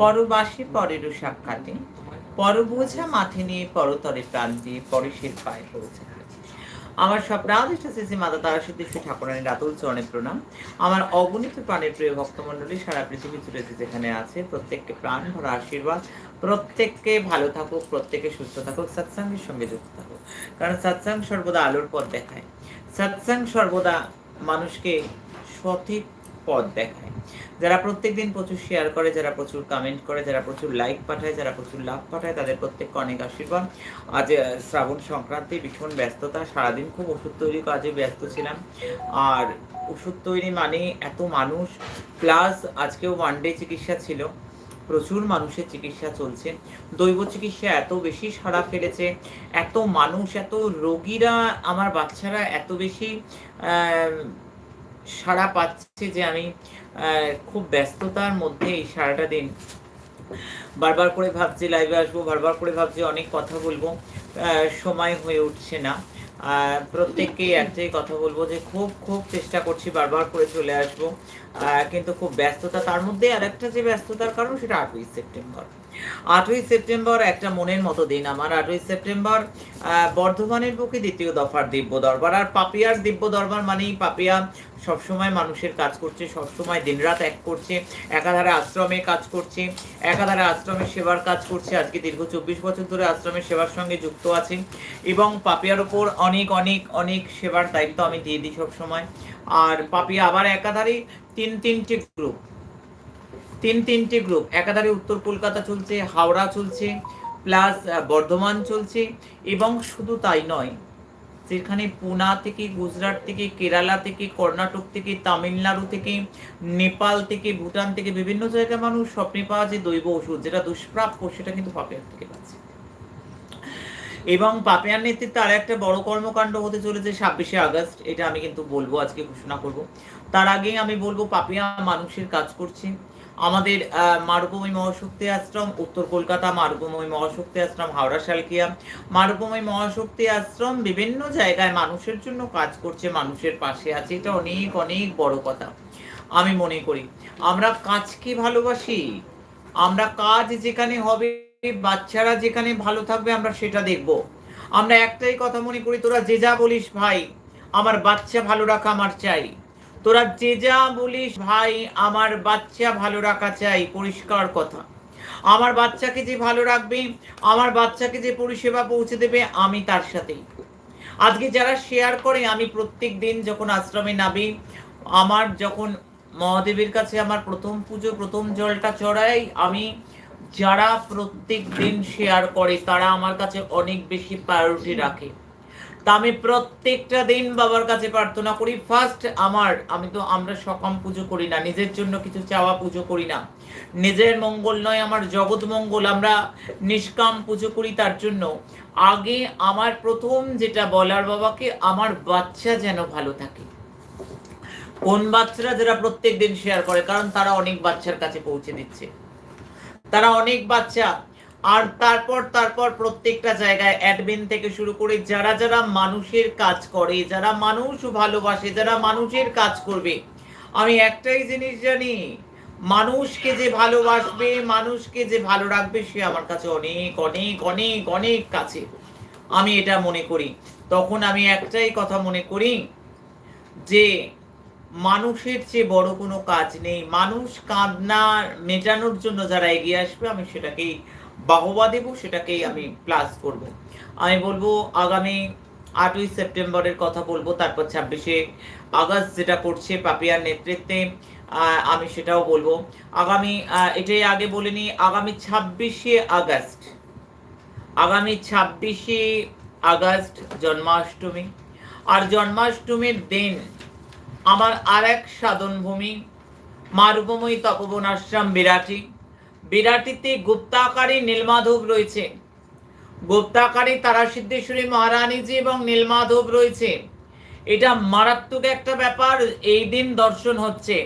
পরবাসী পরেরও সাক্ষাতে, পরবোঝা মাথে নিয়ে পরতরে প্রাণ দিয়ে পরেশের পায়ে পড়েছে আমার সব রাধিষ্ঠ শ্রী মাতা তারা সিদ্ধি শ্রী ঠাকুরানীর রাতুল চরণে প্রণাম। আমার অগণিত প্রাণের প্রিয় ভক্তমণ্ডলী, সারা পৃথিবী জুড়ে যেখানে আছে, প্রত্যেককে প্রাণ ভরা আশীর্বাদ, প্রত্যেককে ভালো থাকুক, প্রত্যেকে সুস্থ থাকুক, সৎসঙ্গের সঙ্গে যুক্ত থাকুক। কারণ সৎসঙ্গ সর্বদা আলোর পথ দেখায়। সৎসঙ্গ সর্বদা মানুষকে সঠিক পথ দেখায়। যারা প্রত্যেকদিন প্রচুর শেয়ার করে, যারা প্রচুর কমেন্ট করে, যারা প্রচুর লাইক পাঠায়, যারা প্রচুর লাভ পাঠায়, তাদের প্রত্যেককে অনেক আশীর্বাদ। আজ শ্রাবণ সংক্রান্তি, ভীষণ ব্যস্ততা, সারাদিন খুব ওষুধ তৈরি কাজে ব্যস্ত ছিলাম। আর ওষুধ তৈরি মানে এত মানুষ প্লাস আজকেও ওয়ান ডে চিকিৎসা ছিল। প্রচুর মানুষের চিকিৎসা চলছে। দৈব চিকিৎসা এত বেশি সাড়া ফেলেছে। এত মানুষ, এত রোগীরা, আমার বাচ্চারা এত বেশি সাড়া পাচ্ছে যে আমি খুব ব্যস্ততার মধ্যে এই সারাটা দিন বারবার করে ভাবছি লাইভে আসব, বারবার করে ভাবছি অনেক কথা বলব সময় হয়ে উঠছে না। প্রত্যেককেই একটাই কথা বলব যে খুব খুব চেষ্টা করছি বারবার করে চলে আসব। কিন্তু খুব ব্যস্ততা, তার মধ্যে আরেকটা যে ব্যস্ততার কারণ সেটা আটই সেপ্টেম্বর। আটই সেপ্টেম্বর একটা মনের মতো দিন আমার। আটই সেপ্টেম্বর বর্ধমানের বুকে দ্বিতীয় দফার দিব্য দরবার। আর পাপিয়ার দিব্য দরবার মানেই পাপিয়া সবসময় মানুষের কাজ করছে, সবসময় দিনরাত এক করছে, একাধারে আশ্রমে কাজ করছে, একাধারে আশ্রমের সেবার কাজ করছে। আজকে দীর্ঘ চব্বিশ বছর ধরে আশ্রমের সেবার সঙ্গে যুক্ত আছে এবং পাপিয়ার ওপর অনেক অনেক অনেক সেবার দায়িত্ব আমি দিয়ে দিই সবসময়। আর পাপিয়া আবার একাধারে তিন, তিনটি গ্রুপ তিন তিনটে গ্রুপ একাধারে উত্তর কলকাতা চলছে, হাওড়া চলছে প্লাস বর্ধমান চলছে এবং শুধু তাই নয়, যেখানে পুনা থেকে গুজরাট থেকে, কেরালা থেকে, কর্ণাটক থেকে, তামিলনাড়ু থেকে, নেপাল থেকে, ভুটান থেকে বিভিন্ন জায়গায় মানুষ স্বপ্নে পাওয়া যে দৈব ওষুধ, যেটা দুষ্প্রাপ্য, সেটা কিন্তু পাপিয়ার থেকে পাচ্ছে। এবং পাপিয়ার নেতৃত্বে আর একটা বড় কর্মকাণ্ড হতে চলেছে ছাব্বিশে আগস্ট, এটা আমি কিন্তু বলব, আজকে ঘোষণা করব। তার আগে আমি বলব, পাপিয়া মানুষের কাজ করছে। আমাদের মারুভূমি মহাশক্তি আশ্রম, উত্তর কলকাতা মারুভূমি মহাশক্তি আশ্রম, হাওড়া শালকিয়া। মারুভূমি মহাশক্তি আশ্রম বিভিন্ন জায়গায় মানুষের জন্য কাজ করছে, মানুষের পাশে আছে। এটা অনেক অনেক বড় কথা। আমি মনে করি, আমরা কাজকে ভালোবাসি। আমরা কাজ যেখানে হবে, বাচ্চারা যেখানে ভালো থাকবে, আমরা সেটা দেখব। আমরা একটাই কথা মনে করি, তোরা যে যা বলিস ভাই, আমার বাচ্চা ভালো রাখা, আমার চাই। তোরা যে যা বলিস ভাই, আমার বাচ্চা ভালো রাখা চাই, পরিষ্কার কথা। আমার বাচ্চাকে যে ভালো রাখবে, আমার বাচ্চাকে যে পরিষেবা পৌঁছে দেবে, আমি তার সাথেই। আজকে যারা শেয়ার করে, আমি প্রত্যেক দিন যখন আশ্রমে নামি, আমার যখন মহাদেবের কাছে আমার প্রথম পুজো, প্রথম জলটা চড়াই, আমি যারা প্রত্যেক দিন শেয়ার করে, তারা আমার কাছে অনেক বেশি প্রায়োরিটি রাখে। তা আমি প্রত্যেকটা দিন বাবার কাছে প্রার্থনা করি ফার্স্ট আমার, আমি তো আমরা সকাম পুজো করি না, নিজের জন্য কিছু চাওয়া পুজো করি না। নিজের মঙ্গল নয়, আমার জগৎ মঙ্গল, আমরা নিষ্কাম পুজো করি তার জন্য। আগে আমার প্রথম যেটা বলার বাবাকে, আমার বাচ্চা যেন ভালো থাকে। কোন বাচ্চারা যারা প্রত্যেক দিন শেয়ার করে, কারণ তারা অনেক বাচ্চার কাছে পৌঁছে দিচ্ছে। তারা অনেক বাচ্চা আর তারপর তারপর প্রত্যেকটা জায়গায় অ্যাডমিন থেকে শুরু করে যারা যারা মানুষের কাজ করে, যারা মানুষ ভালোবাসে, যারা মানুষের কাজ করবে। আমি একটাই জিনিস জানি, মানুষকে যে ভালোবাসবে, মানুষকে যে ভালো রাখবে, সে আমার কাছে অনেক অনেক অনেক অনেক কাছে। আমি এটা মনে করি। তখন আমি একটাই কথা মনে করি যে, মানুষের চেয়ে বড় কোনো কাজ নেই। মানুষ কাঁদনা মেটানোর জন্য যারা এগিয়ে আসবে, আমি সেটাকেই বাহবা দেব, সেটাকেই আমি প্লাস করব। আমি বলব আগামী আটই সেপ্টেম্বরের কথা বলব, তারপর ছাব্বিশে আগস্ট যেটা করছে পাপিয়ার নেতৃত্বে আমি সেটাও বলব। আগামী এটাই আগে বলিনি আগামী ছাব্বিশে আগস্ট, আগামী ছাব্বিশে আগস্ট জন্মাষ্টমী। আর জন্মাষ্টমীর দিন আমার আর এক সাধনভূমি, মারুভূমি তপবন আশ্রম, বিরাটি। বিরাটিতে গুপ্তাকারী নীলমাধব রয়েছে। গুপ্তাকারী তারা সিদ্ধেশ্বরী মহারানীজি এবং নীলমাধব রয়েছে। এটা মারাত্মক একটা ব্যাপার, এই দিন দর্শন হচ্ছে।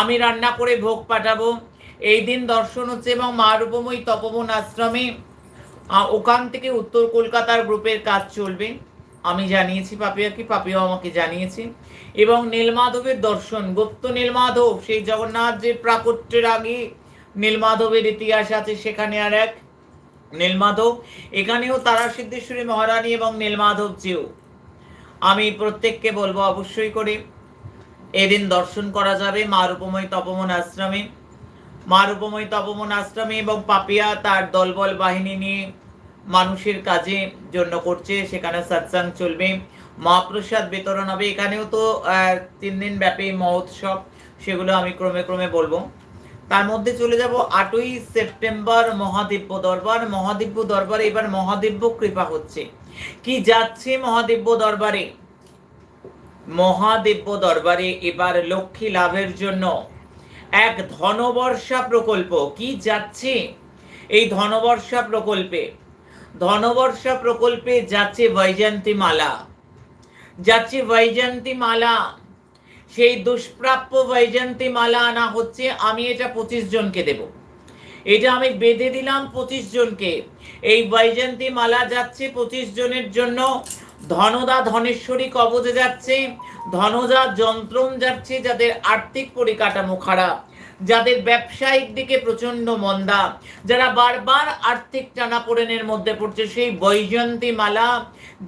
আমি রান্না করে ভোগ পাঠাবো। এই দিন দর্শন হচ্ছে এবং মারুভূমি তপবন আশ্রমে ওখান থেকে উত্তর কলকাতার গ্রুপের কাজ চলবে। আমি জানিয়েছি পাপিয়াকে, পাপিয়াও আমাকে জানিয়েছে। এবং নীলমাধবের দর্শন, গুপ্ত নীলমাধব, সেই জগন্নাথ যে প্রাকট্যের আগে নীলমাধবের ইতিহাস আছে, সেখানে আর এক নীলমাধব। এখানেও তারা সিদ্ধেশ্বরী মহারানী এবং নীলমাধব জিও আমি প্রত্যেককে বলব অবশ্যই করে এদিন দর্শন করা যাবে মা রূপময় তপমন আশ্রমে। মা রূপময় তপমন আশ্রমে এবং পাপিয়া তার দলবল বাহিনী নিয়ে মানুষের কাজে জন্য করছে, সেখানে সৎসাং চলবে। মহাপ্রসাদ বিতরণ হবে। এখানেও তো তিন দিন ব্যাপী মহোৎসব, সেগুলো আমি ক্রমে ক্রমে বলব। তার মধ্যে চলে যাব আটই সেপ্টেম্বর মহাদিব্য দরবার। মহাদিব্য দরবারে এবার মহাদিব্য কৃপা হচ্ছে। কি যাচ্ছে মহাদিব্য দরবারে? মহাদিব্য দরবারে এবার লক্ষ্মী লাভের জন্য এক ধনবর্ষা প্রকল্প। কি যাচ্ছে এই ধনবর্ষা প্রকল্পে? ধনবর্ষা প্রকল্পে যাচ্ছে বৈজয়ন্তী মালা যাচ্ছে বৈজয়ন্তী মালা সেই দুষ্প্রাপ্য বৈজয়ন্তী মালা আনা হচ্ছে, আমি এটা পঁচিশ জনকে দেব। এটা আমি বেঁধে দিলাম পঁচিশ জনকে। এই বৈজয়ন্তী মালা যাচ্ছে পঁচিশ জনের জন্য। ধনদা ধনেশ্বরী কবজে যাচ্ছে। ধনদা যন্ত্রম যাচ্ছে, যাদের আর্থিক পরিকাঠামো খারাপ, যাদের ব্যবসায়িক দিকে প্রচণ্ড মন্দা, যারা বারবার আর্থিক টানাপোড়েনের মধ্যে পড়ছে। সেই বৈজয়ন্তী মালা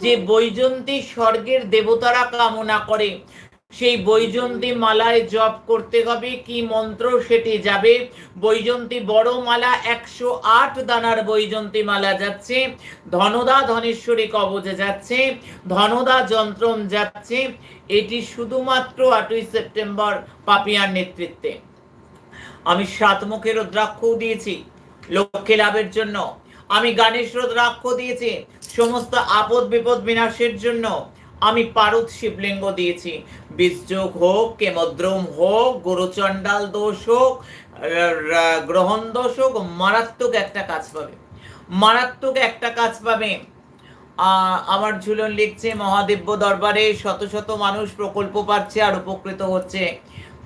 যে বৈজন্তী স্বর্গের দেবতারা কামনা করে সেই বৈজন্তী মালায় জপ করতে হবে। কি মন্ত্র সেটি যাবে? বৈজন্তী বড় মালা, একশো আট দানার বৈজন্তী মালা যাচ্ছে। ধনদা ধনেশ্বরী কবজে যাচ্ছে। ধনদা যন্ত্রম যাচ্ছে। এটি শুধুমাত্র আটই সেপ্টেম্বর পাপিয়ার নেতৃত্বে। আমি সাত মুখের রুদ্রাক্ষও দিয়েছি লক্ষ্যে লাভের জন্য। আমি গণেশ রুদ্রাক্ষ দিয়েছি। সমস্ত আপদ বিপদ বিনাশের জন্য। আমি পারুত শিবলিঙ্গ দিয়েছি। বীজযোগ হোক, কেমদ্রম হোক, গুরুচণ্ডাল দোষ হোক গ্রহণ দোষ হোক, মারাত্মক একটা কাজ পাবে। মারাত্মক একটা কাজ পাবে। আমার ঝুলন লিখছে, মহাদিব্য দরবারে শত শত মানুষ প্রকল্প পাচ্ছে আর উপকৃত হচ্ছে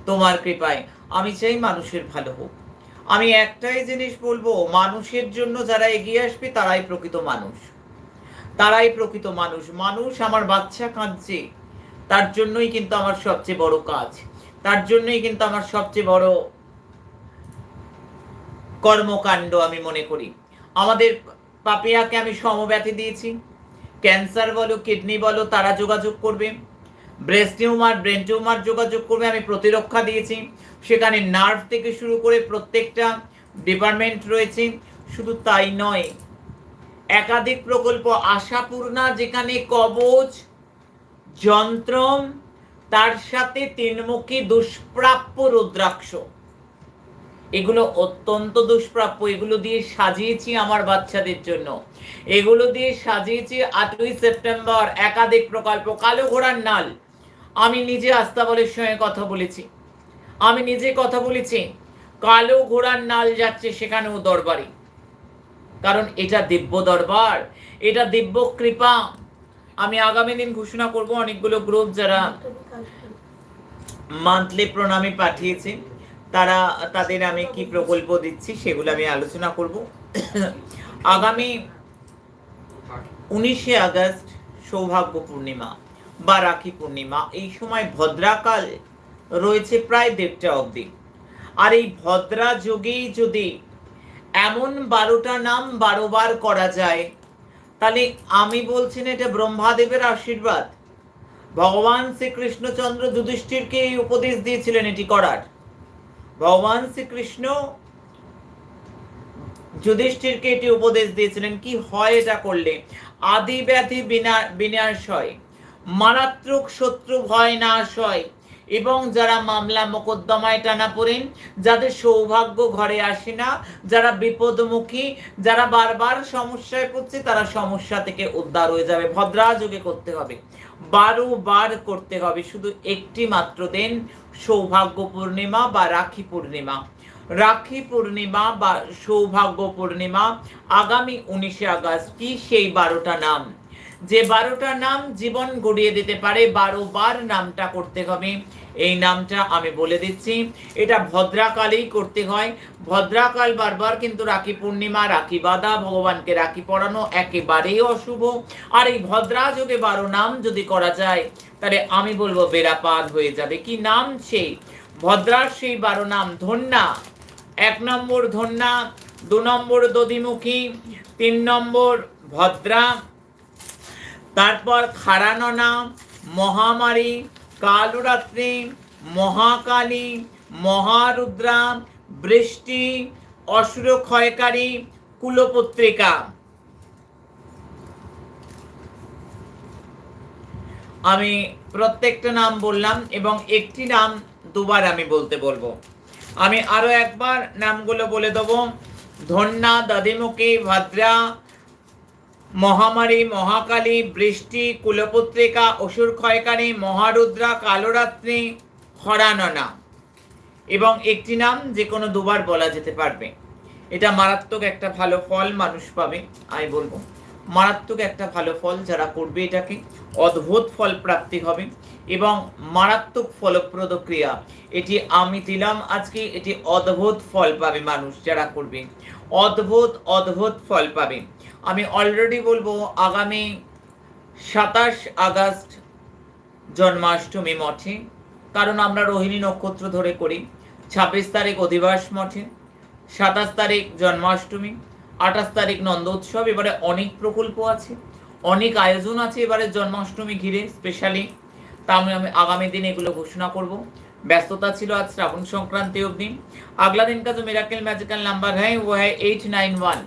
তোমার কৃপায়। আমি চাই মানুষের ভালো হোক। আমি একটাই জিনিস বলব, মানুষের জন্য যারা এগিয়ে আসবে, তারাই প্রকৃত মানুষ। তারাই প্রকৃত মানুষ। মানুষ আমার বাচ্চা কাঁদছে। তার জন্যই কিন্তু আমার সবচেয়ে বড় কাজ। তার জন্যই কিন্তু আমার সবচেয়ে বড় কর্মকাণ্ড আমি মনে করি। আমাদের পাপিয়াকে আমি সমব্যাথি দিয়েছি। ক্যান্সার বলো, কিডনি বলো, তারা যোগাযোগ করবে। ব্রেস্ট টিউমার, ব্রেন টিউমার যোগাযোগ করবে, আমি প্রতিরক্ষা দিয়েছি। সেখানে নার্ভ থেকে শুরু করে প্রত্যেকটা ডিপার্টমেন্ট রয়েছে। শুধু তাই নয় একাধিক প্রকল্প আশাপূর্ণা, যেখানে কবচ যন্ত্রম, তার সাথে তিনমুখী দুষ্প্রাপ্য রুদ্রাক্ষ। এগুলো অত্যন্ত দুষ্প্রাপ্য, এগুলো দিয়ে সাজিয়েছি আমার বাচ্চাদের জন্য। এগুলো দিয়ে সাজিয়েছি আটই সেপ্টেম্বর, একাধিক প্রকল্প, কালো ঘোড়ার নাল। আমি নিজে আস্তাবলের সঙ্গে কথা বলেছি। আমি নিজে কথা বলেছি, কালো ঘোড়ার নাল যাচ্ছে সেখানেও দরবারে। কারণ এটা দিব্য দরবার, এটা দিব্য কৃপা। আমি আগামী দিন ঘোষণা করব অনেকগুলো গ্রুপ যারা মান্থলি প্রণামী পাঠিয়েছে, তারা, তাদের আমি কি প্রকল্প দিচ্ছি সেগুলো আমি আলোচনা করব। আগামী উনিশে আগস্ট সৌভাগ্য পূর্ণিমা বা রাখি পূর্ণিমা, এই সময় ভদ্রাকাল রয়েছে প্রায় দেড়টা অবধি। আর এই ভদ্রা যোগেই যদি এমন বারোটা নাম বারোবার করা যায়। তাহলে আমি বলছি না এটা ব্রহ্মাদেবের আশীর্বাদ। ভগবান শ্রীকৃষ্ণচন্দ্র যুধিষ্ঠিরকে এই উপদেশ দিয়েছিলেন এটি করার। ভগবান শ্রীকৃষ্ণ যুধিষ্ঠিরকে এটি উপদেশ দিয়েছিলেন, কি হয় এটা করলে? আদি ব্যাধি বিনা, বিনাশ হয়, মারাত্মক শত্রু ভয় নাশ হয় এবং যারা মামলা মোকদ্দমায় টানা পড়েন যাদের সৌভাগ্য ঘরে আসে না, যারা বিপদমুখী, যারা বারবার সমস্যায় পড়ছে, তারা সমস্যা থেকে উদ্ধার হয়ে যাবে। ভদ্রাযোগে করতে হবে। বারো বার করতে হবে। শুধু একটি মাত্র দিন, সৌভাগ্য পূর্ণিমা বা রাখি পূর্ণিমা। রাখি পূর্ণিমা বা সৌভাগ্য পূর্ণিমা আগামী উনিশে আগস্ট, কি সেই বারোটা নাম? যে বারোটা নাম জীবন গড়িয়ে দিতে পারে বারো বার নামটা করতে হবে। এই নামটা আমি বলে দিচ্ছি। এটা ভদ্রাকালেই করতে হয়। ভদ্রাকাল বারবার কিন্তু রাখি পূর্ণিমা, রাখি বাঁধা ভগবানকে রাখি পড়ানো একেবারেই অশুভ। আর এই ভদ্রা যোগে বারো নাম যদি করা যায়, তাহলে আমি বলব বেড়াপার হয়ে যাবে। কি নাম সেই ভদ্রার সেই বারো নাম ধন্যা। এক নম্বর ধন্যা, দু নম্বর দধিমুখী, তিন নম্বর ভদ্রা। তারপর খারাননা মহামারী, কালরাত্রি, মহাকালী মহারুদ্রা বৃষ্টি অসুর ক্ষয়কারী কুলপত্রিকা। আমি প্রত্যেকটা নাম বললাম এবং একটি নাম দুবার আমি বলতে বলব। আমি আরও একবার নামগুলো বলে দেবো। ধন্যা, দাদিমুখী, ভাদ্রা মহামারী, মহাকালী, বৃষ্টি, কুলপত্রিকা, অসুর ক্ষয়কারী, মহারুদ্রা, কালরাত্রি, হরাননা। এবং একটি নাম যে কোনো দুবার বলা যেতে পারবে। এটা মারাত্মক একটা ভালো ফল মানুষ পাবে, আমি বলব। মারাত্মক একটা ভালো ফল যারা করবে এটাকে, অদ্ভুত ফল প্রাপ্তি হবে এবং মারাত্মক ফলপ্রদ ক্রিয়া। এটি আমি দিলাম আজকে, এটি অদ্ভুত ফল পাবে মানুষ যারা করবে। অদ্ভুত অদ্ভুত ফল পাবে। আমি অলরেডি বলব, আগামী সাতাশ আগস্ট জন্মাষ্টমী মঠে, কারণ আমরা রোহিণী নক্ষত্র ধরে করি। ছাব্বিশ তারিখ অধিবাস মঠে, সাতাশ তারিখ জন্মাষ্টমী, আঠাশ তারিখ নন্দোৎসব, এবারে অনেক প্রকল্প আছে, অনেক আয়োজন আছে এবারে জন্মাষ্টমী ঘিরে স্পেশালি তা আমি আমি আগামী দিন এগুলো ঘোষণা করব। ব্যস্ততা ছিল আজ শ্রাবণ সংক্রান্তি অবধি। আগলা দিন কাজ মেরাকেল ম্যাজিক্যাল নাম্বার হ্যাঁ ও হ্যাঁ eight nine one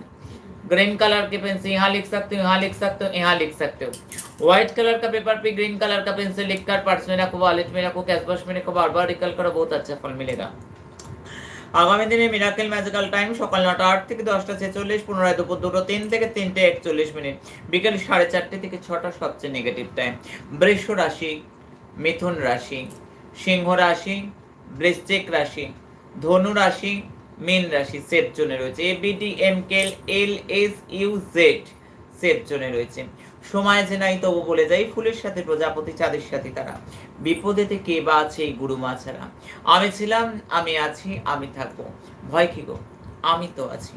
green colour के पेन से यहाँ लिख सकते हो यहाँ लिख सकते हो यहाँ लिख सकते हो व्हाइट कलर का पेपर पे ग्रीन कलर का पेन से लिख कर पर्स में रखो वॉलेट में रखो कैश बॉक्स में रखो बार बार रिकल करो बहुत अच्छा फल मिलेगा আগামী দিনে মিরাকেল ম্যাজিক্যাল টাইম সকাল নটা আট থেকে দশটা ছেচল্লিশ পুনরায় দুপুর দুটো তিন থেকে তিনটে একচল্লিশ মিনিট বিকেল সাড়ে চারটে থেকে ছটা সবচেয়ে নেগেটিভ টাইম বৃষ রাশি মিথুন রাশি সিংহ রাশি বৃশ্চিক রাশি ধনু রাশি মীন রাশি সেফ জোনে রয়েছে A BD M cane L S U Z safe জোনে রয়েছে। সময় যে নাই তবু বলে যাই, ফুলের সাথে প্রজাপতি, চাঁদের সাথে তারা। বিপদেতে কে বা আছে এই গুরু মা ছাড়া আমি ছিলাম, আমি আছি, আমি থাকব। ভয় কি গো? আমি তো আছি।